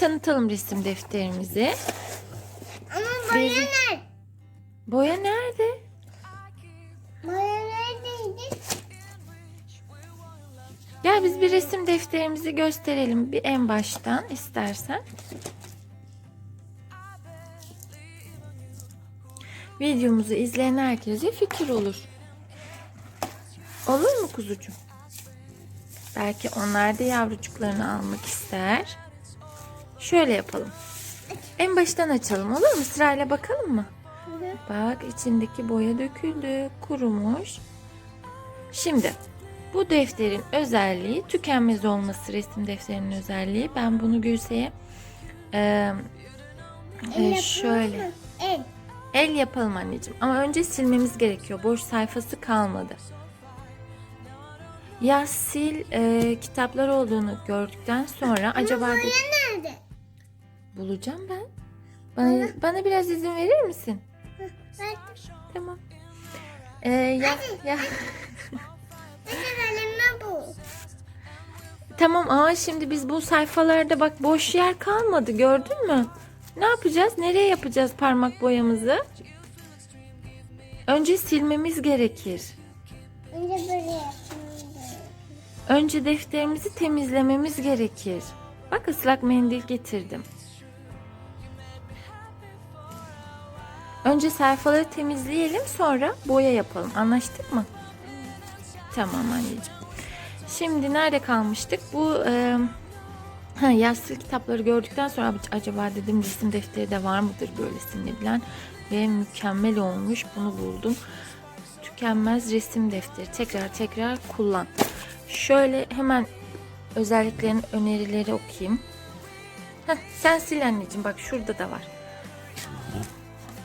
Tanıtalım resim defterimizi. Ama boya Bezi- nerede? Boya nerede? Boya neredeydi? Gel biz bir resim defterimizi gösterelim bir en baştan istersen. Videomuzu izleyen herkese fikir olur. Olur mu kuzucuğum? Belki onlar da yavrucuklarını almak ister. Şöyle yapalım. En baştan açalım olur mu? Sırayla bakalım mı? Bak içindeki boya döküldü, kurumuş. Şimdi bu defterin özelliği tükenmez olması resim defterinin özelliği. Ben bunu Gülse'ye e, e, şöyle? El. el yapalım anneciğim ama önce silmemiz gerekiyor. Boş sayfası kalmadı. Ya sil e, kitaplar olduğunu gördükten sonra acaba nerede? Bulacağım ben. Bana, bana biraz izin verir misin? Bak. Tamam. E, ya, ya. Elimde bu. Tamam ama şimdi biz bu sayfalarda bak boş yer kalmadı gördün mü? Ne yapacağız? Nereye yapacağız parmak boyamızı? Önce silmemiz gerekir. Önce böyle. Önce defterimizi temizlememiz gerekir. Bak ıslak mendil getirdim. Önce sayfaları temizleyelim sonra boya yapalım. Anlaştık mı? Tamam anneciğim. Şimdi nerede kalmıştık? Bu e, ha, yassı kitapları gördükten sonra acaba dedim resim defteri de var mıdır böyle silinebilen ve mükemmel olmuş. Bunu buldum. Tükenmez resim defteri. Tekrar tekrar kullan. Şöyle hemen özelliklerin önerileri okuyayım. Heh, sen sil anneciğim bak şurada da var.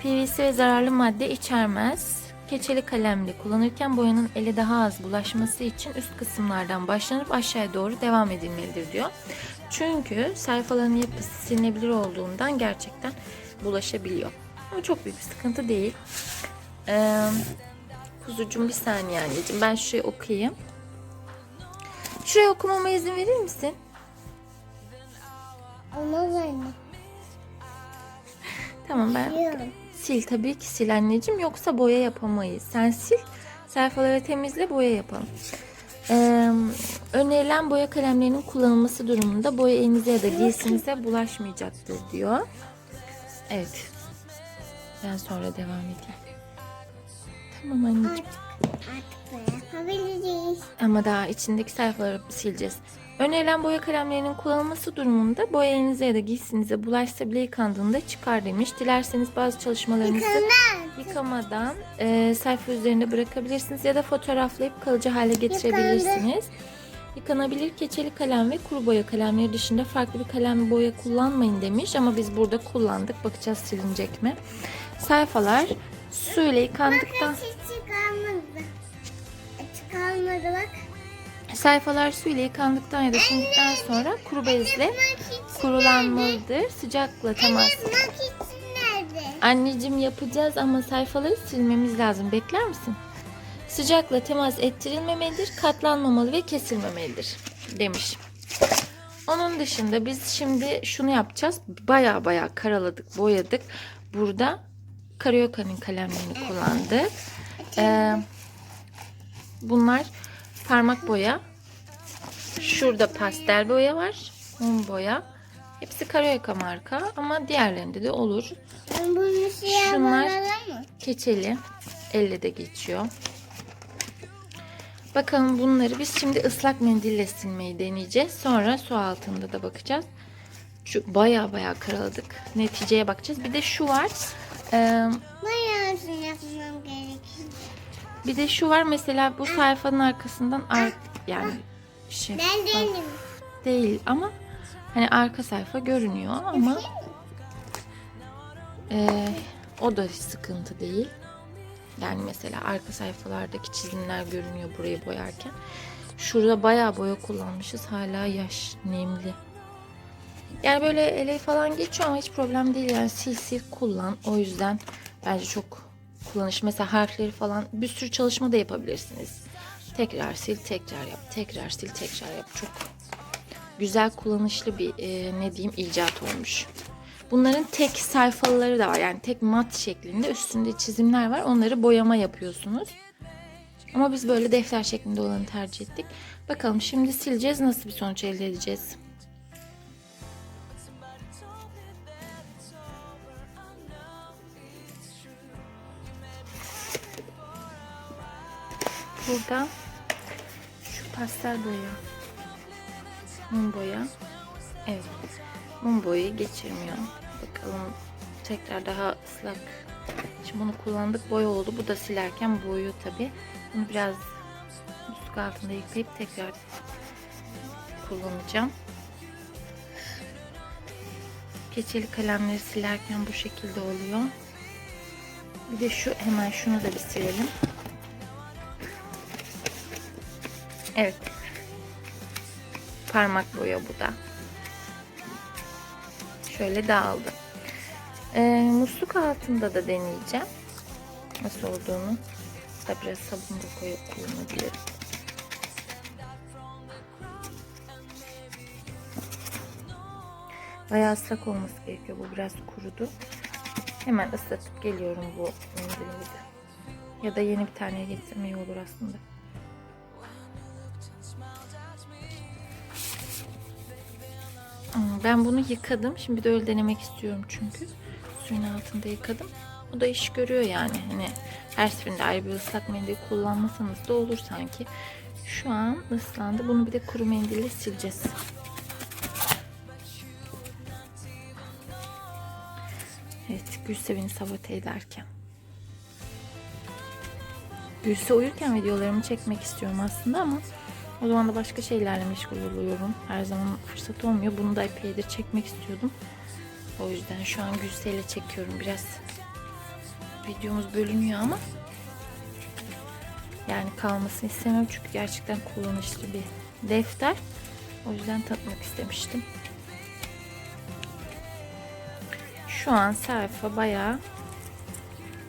PVC ve zararlı madde içermez. Keçeli kalemle kullanırken boyanın ele daha az bulaşması için üst kısımlardan başlanıp aşağıya doğru devam edilmelidir diyor. Çünkü sayfaların yapısı silinebilir olduğundan gerçekten bulaşabiliyor. Ama çok büyük bir sıkıntı değil. Ee, kuzucuğum bir saniye anneciğim ben şurayı okuyayım. Şuraya okumama izin verir misin? Olmaz anne. Tamam ben Biliyorum. Sil tabii ki sil anneciğim yoksa boya yapamayız. Sen sil sayfaları temizle boya yapalım. Ee, önerilen boya kalemlerinin kullanılması durumunda boya elinize ya da giysinize bulaşmayacaktır diyor. Evet. Ben sonra devam edeyim. Tamam anneciğim. Artık, artık. Ama daha içindeki sayfaları sileceğiz. Önerilen boya kalemlerinin kullanılması durumunda boya elinize ya da giysinize bulaşsa bile yıkandığında çıkar demiş. Dilerseniz bazı çalışmalarınızı yıkamadan e, sayfa üzerinde bırakabilirsiniz ya da fotoğraflayıp kalıcı hale getirebilirsiniz. Yıkanabilir keçeli kalem ve kuru boya kalemleri dışında farklı bir kalem boya kullanmayın demiş ama biz burada kullandık. Bakacağız silinecek mi? Sayfalar su ile yıkandıktan Hiç çıkarmadı. Çıkarmadı bak. Sayfalar su ile yıkandıktan ya da sildikten sonra kuru bezle kurulanmalıdır. Sıcakla temas. Anneciğim yapacağız ama sayfaları silmemiz lazım. Bekler misin? Sıcakla temas ettirilmemelidir, katlanmamalı ve kesilmemelidir demiş. Onun dışında biz şimdi şunu yapacağız. Baya baya karaladık, boyadık. Burada Karyoka'nın kalemlerini kullandık. Ee, bunlar parmak boya. Şurada pastel boya var. Mum boya. Hepsi Karyoka marka ama diğerlerinde de olur. Siyah Şunlar-? Keçeli. Elle de geçiyor. Bakalım bunları biz şimdi ıslak mendille silmeyi deneyeceğiz. Sonra su altında da bakacağız. Şu baya baya karaladık. Neticeye bakacağız. Bir de şu var. Ee. Bir de şu var. Mesela bu sayfanın arkasından ar yani şey Ben değilim. değil ama hani arka sayfa görünüyor ama Ee, o da sıkıntı değil. Yani mesela arka sayfalardaki çizimler görünüyor burayı boyarken. Şurada bayağı boya kullanmışız. Hala yaş, nemli. Yani böyle ele falan geçiyor ama hiç problem değil. Yani sil sil kullan. O yüzden bence çok kullanış. Mesela harfleri falan bir sürü çalışma da yapabilirsiniz. Tekrar sil, tekrar yap. Tekrar sil, tekrar yap. Çok güzel kullanışlı bir e, ne diyeyim icat olmuş. Bunların tek sayfaları da var. Yani tek mat şeklinde üstünde çizimler var. Onları boyama yapıyorsunuz. Ama biz böyle defter şeklinde olanı tercih ettik. Bakalım şimdi sileceğiz. Nasıl bir sonuç elde edeceğiz? Burada şu pastel boya. Mum boya. Evet. Mum boyayı geçirmiyor. Bakalım tekrar daha ıslak. Şimdi bunu kullandık. Boya oldu. Bu da silerken boyuyor tabi. Bunu biraz musluk altında yıkayıp tekrar kullanacağım. Keçeli kalemleri silerken bu şekilde oluyor. Bir de şu hemen şunu da bir silelim. Evet. Parmak boya bu da. Şöyle dağıldı. Ee, musluk altında da deneyeceğim. Nasıl olduğunu. Da biraz sabun da koyup kullanabilirim. Bayağı ıslak olması gerekiyor. Bu biraz kurudu. Hemen ıslatıp geliyorum bu mendilimi de. Ya da yeni bir tane getirmeyi olur aslında. Ben bunu yıkadım. Şimdi bir de öyle denemek istiyorum çünkü. Suyun altında yıkadım. O da iş görüyor yani. Hani her seferinde ayrı bir ıslak mendil kullanmasanız da olur sanki. Şu an ıslandı. Bunu bir de kuru mendille sileceğiz. Evet, Gülse beni sabote ederken. Gülse uyurken videolarımı çekmek istiyorum aslında ama o zaman da başka şeylerle meşgul oluyorum. Her zaman fırsat olmuyor. Bunu da epeydir çekmek istiyordum. O yüzden şu an Gülse ile çekiyorum. Biraz videomuz bölünüyor ama yani kalmasını istemem çünkü gerçekten kullanışlı bir defter. O yüzden tatmak istemiştim. Şu an sayfa bayağı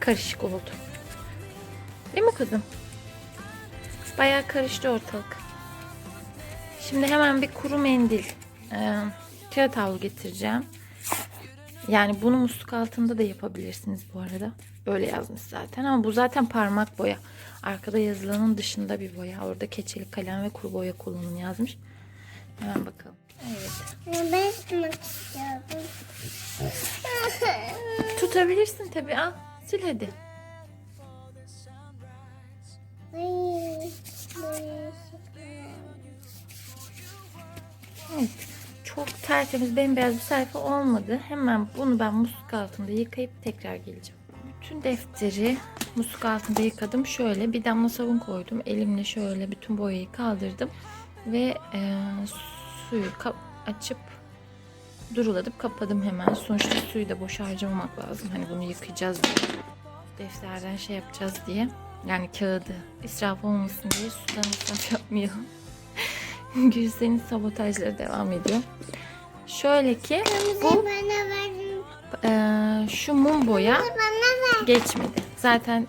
karışık oldu. Değil mi kızım? Bayağı karıştı ortalık. Şimdi hemen bir kuru mendil, e, kağıt havlu getireceğim. Yani bunu musluk altında da yapabilirsiniz bu arada. Böyle yazmış zaten ama bu zaten parmak boya. Arkada yazılanın dışında bir boya. Orada keçeli kalem ve kuru boya kullanın yazmış. Hemen bakalım. Evet. Ben tutmak istiyorum. Tutabilirsin tabii. Al sil hadi. Ay, Evet. Çok tertemiz bembeyaz bir sayfa olmadı. Hemen bunu ben musluk altında yıkayıp tekrar geleceğim. Bütün defteri musluk altında yıkadım. Şöyle bir damla sabun koydum. Elimle şöyle bütün boyayı kaldırdım. Ve e, suyu açıp duruladıp kapadım hemen. Sonuçta suyu da boş harcamamak lazım. Hani bunu yıkayacağız diye. Defterden şey yapacağız diye. Yani kağıdı israf olmasın diye sudan israf yapmayalım. Gülsen'in sabotajları devam ediyor. Şöyle ki bu eee, şu mum boya geçmedi. Zaten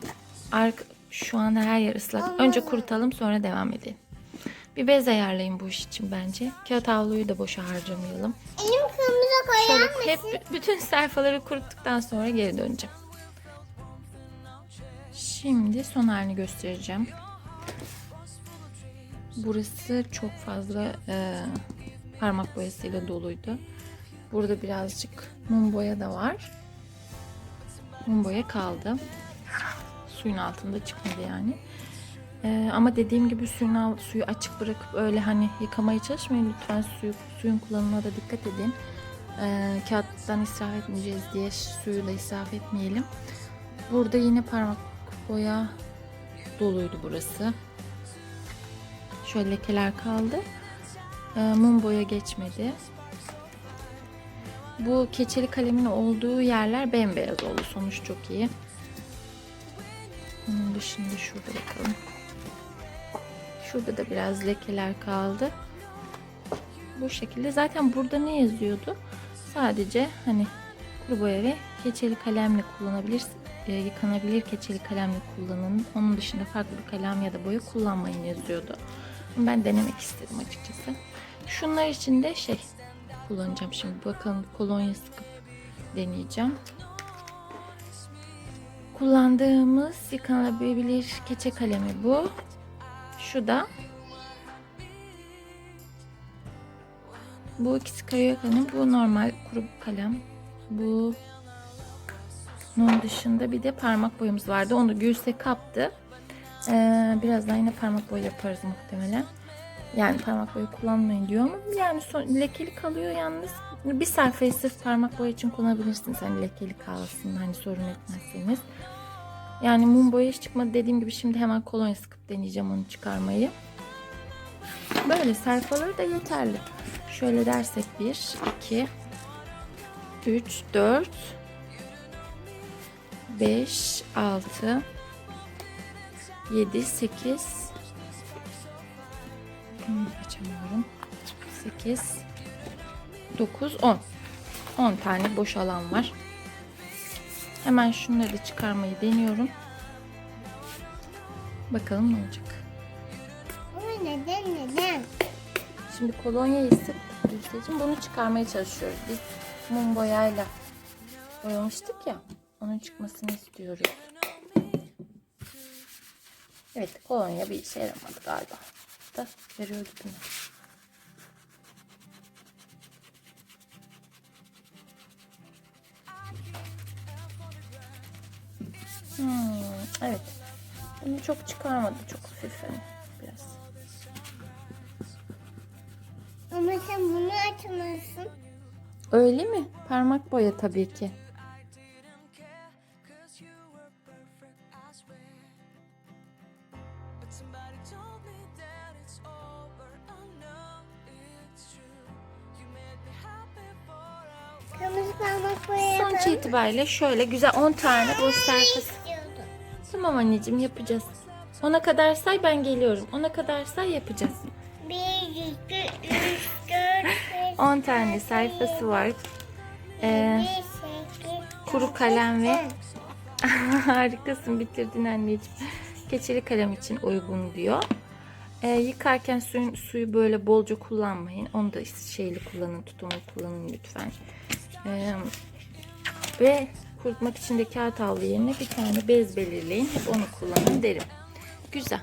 ark şu an her yer ıslak. Önce kurutalım sonra devam edelim. Bir bez ayarlayın bu iş için bence. Kağıt havluyu da boşa harcamayalım. Elim kırmızı koyar mısın? hep bütün sayfaları kuruttuktan sonra geri döneceğim. Şimdi son halini göstereceğim. Burası çok fazla e, parmak boyasıyla doluydu. Burada birazcık mum boya da var. Mum boya kaldı. Suyun altında çıkmadı yani. E, ama dediğim gibi suyun al- suyu açık bırakıp öyle hani yıkamaya çalışmayın. Lütfen suyu, suyun kullanımına da dikkat edin. E, kağıttan israf etmeyeceğiz diye suyu da israf etmeyelim. Burada yine parmak boya doluydu burası. Şöyle lekeler kaldı. Ee, mum boya geçmedi. Bu keçeli kalemin olduğu yerler bembeyaz oldu. Sonuç çok iyi. Onun dışında şurada bakalım. Şurada da biraz lekeler kaldı. Bu şekilde. Zaten burada ne yazıyordu? Sadece hani kuru boya ve keçeli kalemle kullanabilirsin. e, yıkanabilir keçeli kalemle kullanın. Onun dışında farklı bir kalem ya da boya kullanmayın yazıyordu. Ben denemek istedim açıkçası. Şunlar için de şey kullanacağım şimdi. Bakalım kolonya sıkıp deneyeceğim. Kullandığımız yıkanabilir keçe kalemi bu. Şu da bu ikisi kaya kalem. Bu normal kuru kalem. Bu bunun dışında bir de parmak boyamız vardı. Onu Gülse kaptı. Ee, birazdan yine parmak boyu yaparız muhtemelen. Yani parmak boyu kullanmayın diyor ama yani son, lekeli kalıyor yalnız. Bir sayfayı sırf parmak boya için kullanabilirsiniz. Hani lekeli kalsın hani sorun etmezseniz. Yani mum boya hiç çıkmadı dediğim gibi şimdi hemen kolonya sıkıp deneyeceğim onu çıkarmayı. Böyle sayfaları da yeterli. Şöyle dersek 1, 2, 3, 4, 5, 6, 7, 8, Hmm, açamıyorum. 8 9 10 10 tane boş alan var. Hemen şunları da çıkarmayı deniyorum. Bakalım ne olacak. Neden neden? Şimdi kolonyayı sık Gülseciğim bunu çıkarmaya çalışıyoruz. Biz mum boyayla boyamıştık ya. Onun çıkmasını istiyoruz. Evet kolonya bir işe yaramadı galiba. Da veriyor gibi. Hmm, evet. Bunu çok çıkarmadı. Çok hafif hani biraz. Ama sen bunu açamazsın. Öyle mi? Parmak boya tabii ki. İtibariyle şöyle güzel 10 tane sayfası. İstiyordum. Tamam anneciğim yapacağız. Ona kadar say ben geliyorum. Ona kadar say yapacağız. Bir, iki, üç, dört, beş, 10 tane sayfası var. Ee, kuru kalem ve harikasın bitirdin anneciğim. Keçeli kalem için uygun diyor. Ee, yıkarken suyun, suyu böyle bolca kullanmayın. Onu da şeyli kullanın, tutumlu kullanın lütfen. Ee, ve kurutmak için de kağıt havlu yerine bir tane bez belirleyin. Hep onu kullanın derim. Güzel.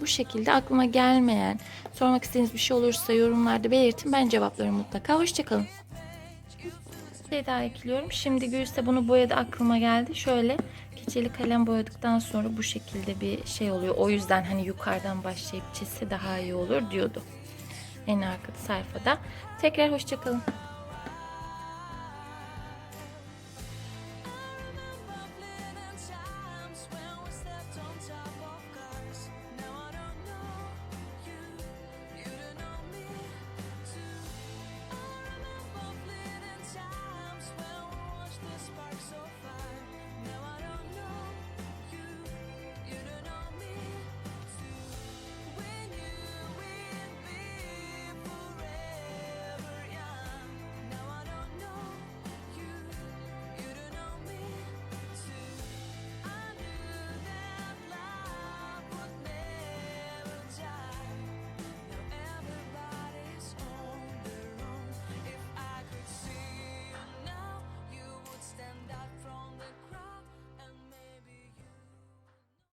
Bu şekilde aklıma gelmeyen, sormak istediğiniz bir şey olursa yorumlarda belirtin. Ben cevaplarım mutlaka. Hoşçakalın. Bir şey ekliyorum. Şimdi Gülse bunu boyadı aklıma geldi. Şöyle keçeli kalem boyadıktan sonra bu şekilde bir şey oluyor. O yüzden hani yukarıdan başlayıp çizse daha iyi olur diyordu. En arkada sayfada. Tekrar hoşçakalın.